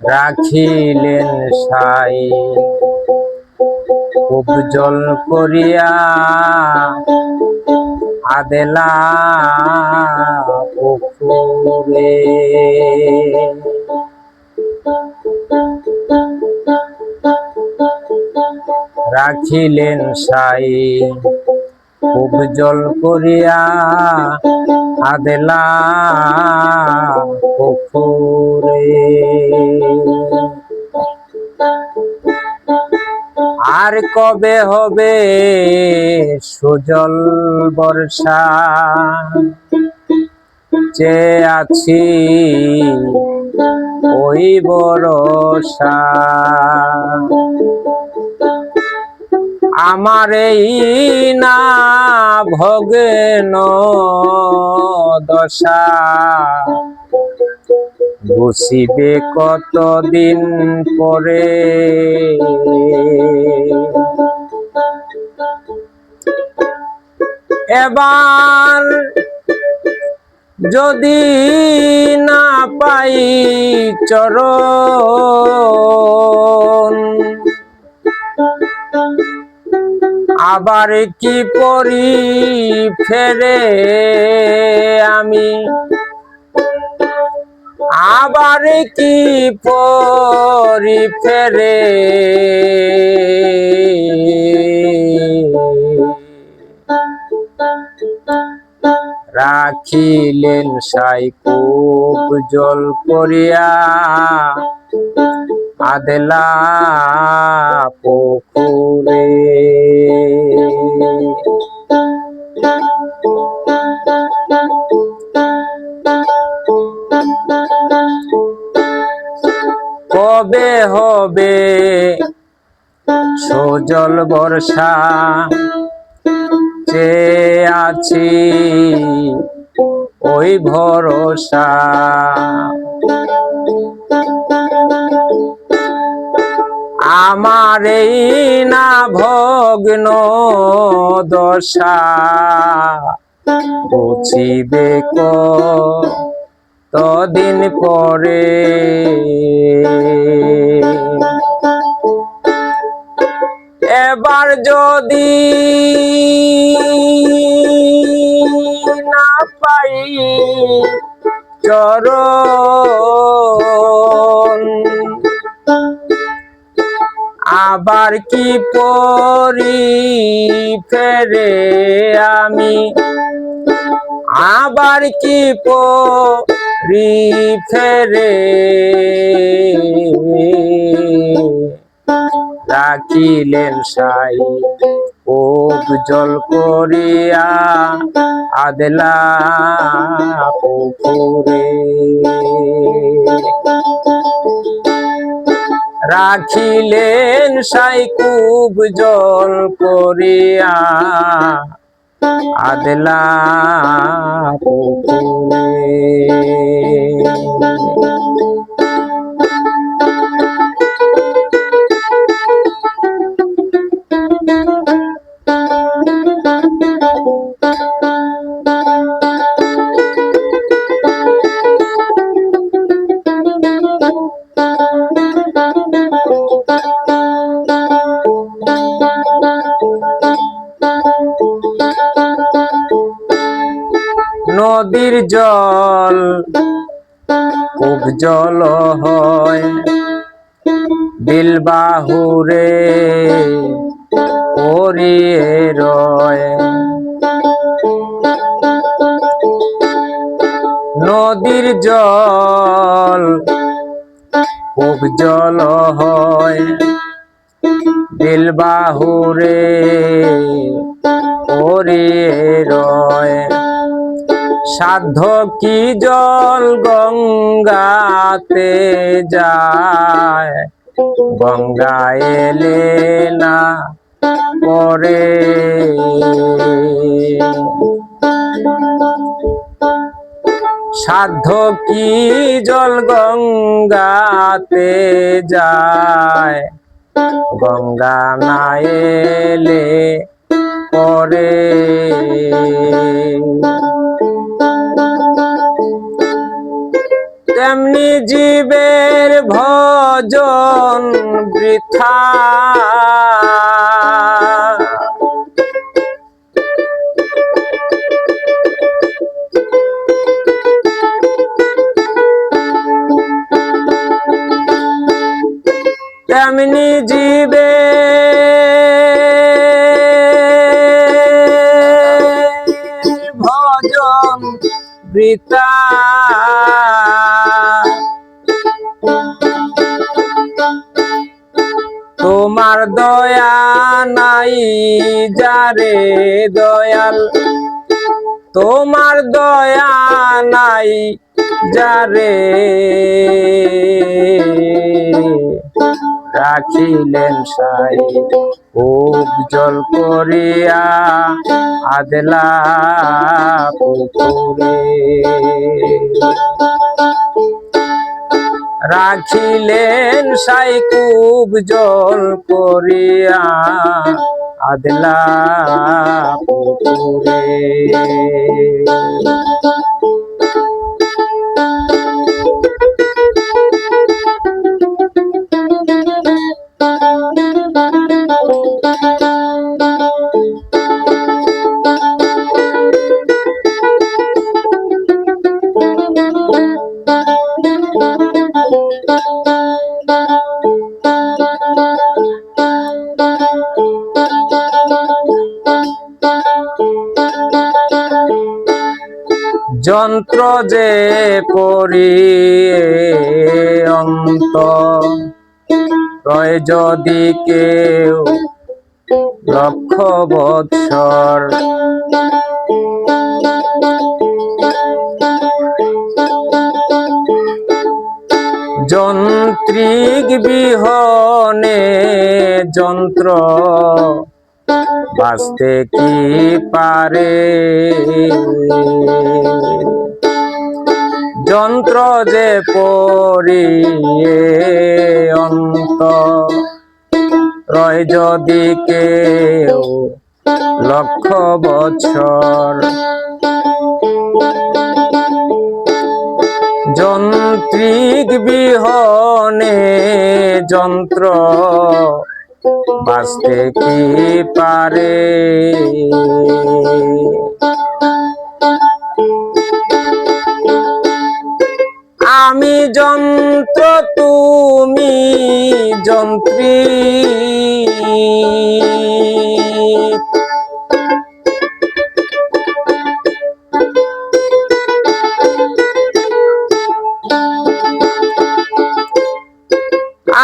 রাখিলেন সাই। জল করিয়া আদেলা পুকুরে। রাখিলেন সাই। জল করিয়া আদেলা পুকুরে। আর কবে হবে সুজল বর্ষা? যে আছি ওই বরসা আমার না ভগেন দশা। বসিবে কতদিন পরে। এবার যদি না পাই চরণ আবার কি পরি ফেরে আমি? আবার কি পরি ফেরে? রাখিলেন সাই খুব জল করিয়া আদেলা পুকুরে বর্ষা যে আছি ওই ভরসা। আমার এই না ভগ্ন দশা বুঝিবে কতদিন পরে। এবার যদি না পাই চরণ আবার কি পরি ফেরে আমি? আবার কি পরি ফেরে? রাখিলেন সাই। খুব জল করিয়া আদলা পুকুরে। রাখিলেন সাই খুব জল করিয়া আদলা পুকুরে। জল, খুব জল হয়। দিল বাহুরে পরিয়ে রয়। নদীর জল, খুব জল হয়। দিল বাহুরে পরিয়ে রয়। সাধ্য কি জল গঙ্গাতে যায়? গঙ্গা এলে না পরে সাধ্য কি জল গঙ্গাতে যায়? গঙ্গা না এলে পরে তেমনি জীবের ভজন বৃথা। তেমনি জীবে ভজন বৃতা তোমার দয়া নাই যারে। রাখিলেন সাই উজ্জ্বল করিয়া আদলা রাখিলেন সাই খুব জল করিয়া আদলা পুকুরে যন্ত্র যে করি অন্ত। যদি কেউ লক্ষ বৎসর যন্ত্রিক বিহনে যন্ত্র বাঁচতে কি পারে? যন্ত্র যে পরিয়ে অন্ত রয় যদি কেউ লক্ষ বছর। যন্ত্রিক বিহনে যন্ত্র বাঁচতে কি পারে? আমি যন্ত্র তুমি যন্ত্রী।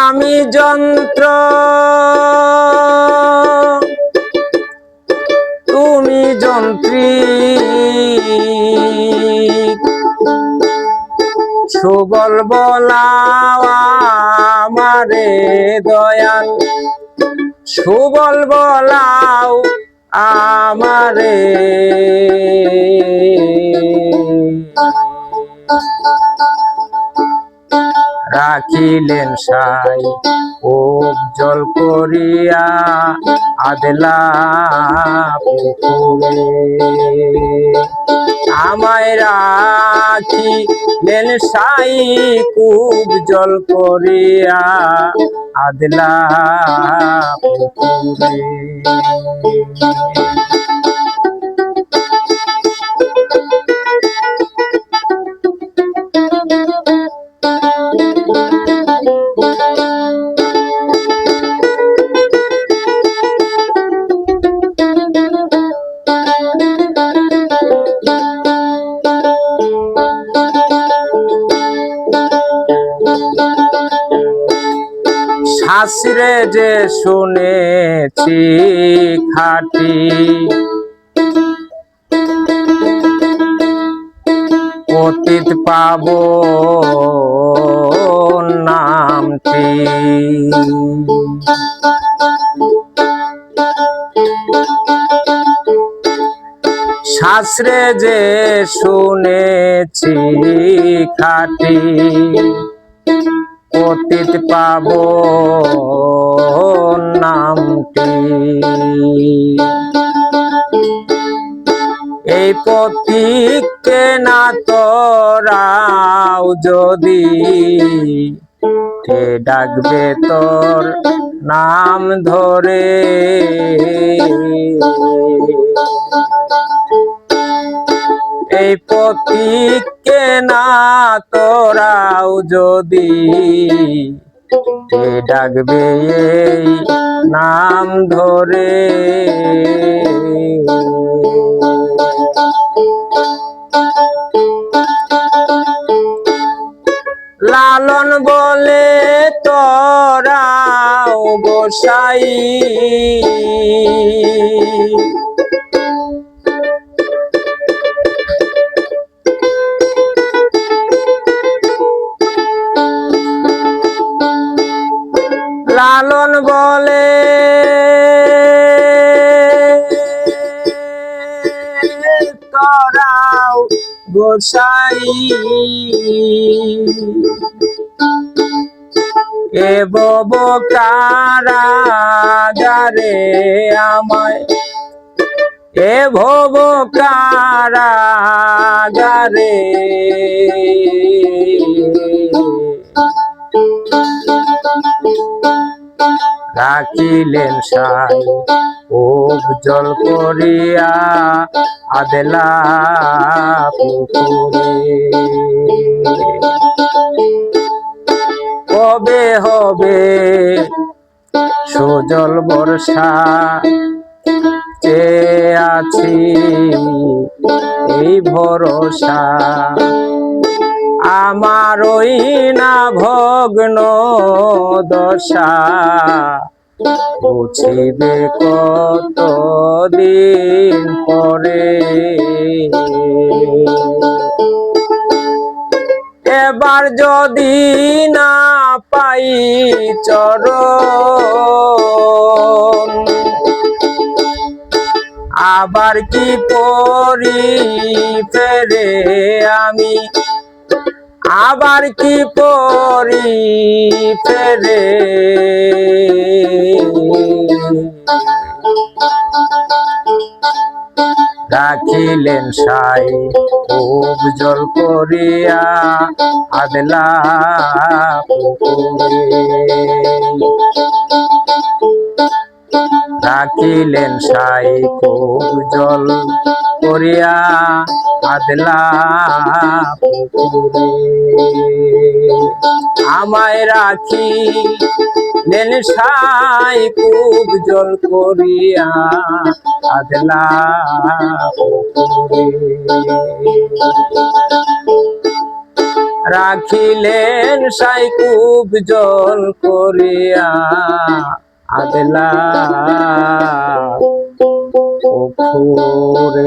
আমি যন্ত্র সুবল বলাও আমারে দয়াল। সুবল বলাও আমারে। রাখিলেন সাই উজ্জ্বল করিয়া আদলা পুকুরে। আমায় রাখি লেন সাই খুব জল করিয়া আদলা পুকুরে। যে শুনেছি খাটি। অতীত পাব নামটি। শাস্ত্রে যে শুনেছি খাটি। অতীত পাব নামটি এই পথিককে না তোরাও যদি ডাকবে তোর নাম ধরে। এই পথিককে না তোরাও যদি? ডাকবে এই নাম ধরে? লালন বলে তোরাও গোসাই। লালন বলে। তোরাও গোসাই। এ বব কারাগারে আমায়। এ ভব কারাগারে। রাখিলেন সাই। জল করিয়া আদেলা পুকুরে। কবে হবে সুজল বর্ষা? চেয়ে আছি এই ভরসা? আমার ওই না ভগ্ন দশা। বুঝিবে কত দিন পরে। এবার যদি না পাই চরণ, আবার কি পরি ফেরে আমি? আবার কি পরি ফেরে? রাখিলেন সাই খুব জল করিয়া আদলা পুকুরে। রাখিলেন সাই জল করিয়া আদলা আমায় রাখি লেন সাই খুব জল করিয়া আদলা রাখিলেন সাই খুব জল করিয়া আদলা পুকুরে